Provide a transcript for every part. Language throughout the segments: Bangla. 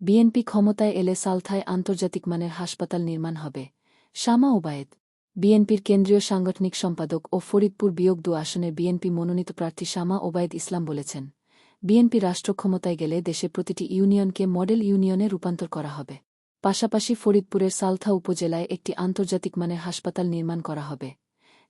বিএনপি ক্ষমতায় এলে সালথায় আন্তর্জাতিক মানের হাসপাতাল নির্মাণ হবে। শামা ওবায়েদ, বিএনপির কেন্দ্রীয় সাংগঠনিক সম্পাদক ও ফরিদপুর বিয়োগ দু আসনের বিএনপি মনোনীত প্রার্থী শামা ওবায়েদ ইসলাম বলেছেন, বিএনপি রাষ্ট্র ক্ষমতায় গেলে দেশে প্রতিটি ইউনিয়নকে মডেল ইউনিয়নে রূপান্তর করা হবে। পাশাপাশি ফরিদপুরের সালথা উপজেলায় একটি আন্তর্জাতিক মানের হাসপাতাল নির্মাণ করা হবে,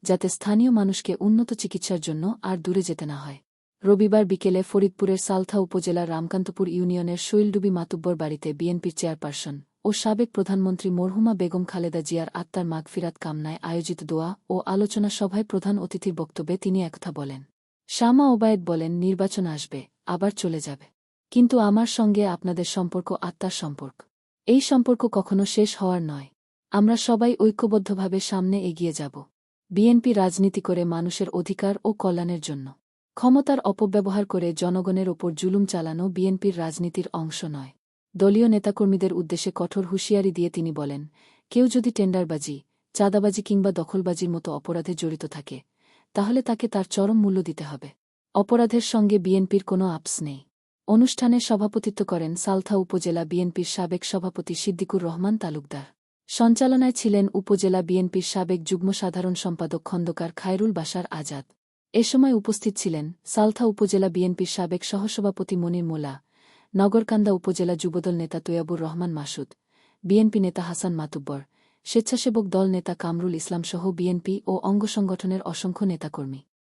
যাতে স্থানীয় মানুষকে উন্নত চিকিৎসার জন্য আর দূরে যেতে না হয়। রবিবার বিকেলে ফরিদপুরের সালথা উপজেলার রামকান্তপুর ইউনিয়নের শৈলডুবি মাতুব্বর বাড়িতে বিএনপির চেয়ারপারসন ও সাবেক প্রধানমন্ত্রী মরহুমা বেগম খালেদা জিয়ার আত্মার মাগফিরাত কামনায় আয়োজিত দোয়া ও আলোচনা সভায় প্রধান অতিথির বক্তব্যে তিনি একথা বলেন। শামা ওবায়েদ বলেন, নির্বাচন আসবে, আবার চলে যাবে। কিন্তু আমার সঙ্গে আপনাদের সম্পর্ক, আত্মার সম্পর্ক। এই সম্পর্ক কখনো শেষ হওয়ার নয়। আমরা সবাই ঐক্যবদ্ধভাবে সামনে এগিয়ে যাব। বিএনপি রাজনীতি করে মানুষের অধিকার ও কল্যাণের জন্য। ক্ষমতার অপব্যবহার করে জনগণের ওপর জুলুম চালানো বিএনপির রাজনীতির অংশ নয়। দলীয় নেতাকর্মীদের উদ্দেশ্যে কঠোর হুঁশিয়ারি দিয়ে তিনি বলেন, কেউ যদি টেন্ডারবাজি, চাঁদাবাজি কিংবা দখলবাজির মতো অপরাধে জড়িত থাকে, তাহলে তাকে তার চরম মূল্য দিতে হবে। অপরাধের সঙ্গে বিএনপির কোনো আপস নেই। অনুষ্ঠানে সভাপতিত্ব করেন সালথা উপজেলা বিএনপির সাবেক সভাপতি সিদ্দিকুর রহমান তালুকদার। সঞ্চালনায় ছিলেন উপজেলা বিএনপির সাবেক যুগ্ম সাধারণ সম্পাদক খন্দকার খায়রুল বাসার আজাদ। এ সময় উপস্থিত ছিলেন সালথা উপজেলা বিএনপির সাবেক সহসভাপতি মনির মোলা নগরকান্দা উপজেলা যুবদল নেতা তৈয়াবুর রহমান মাসুদ, বিএনপি নেতা হাসান মাতুব্বর, স্বেচ্ছাসেবক দল নেতা কামরুল ইসলামসহ বিএনপি ও অঙ্গসংগঠনের অসংখ্য নেতাকর্মী।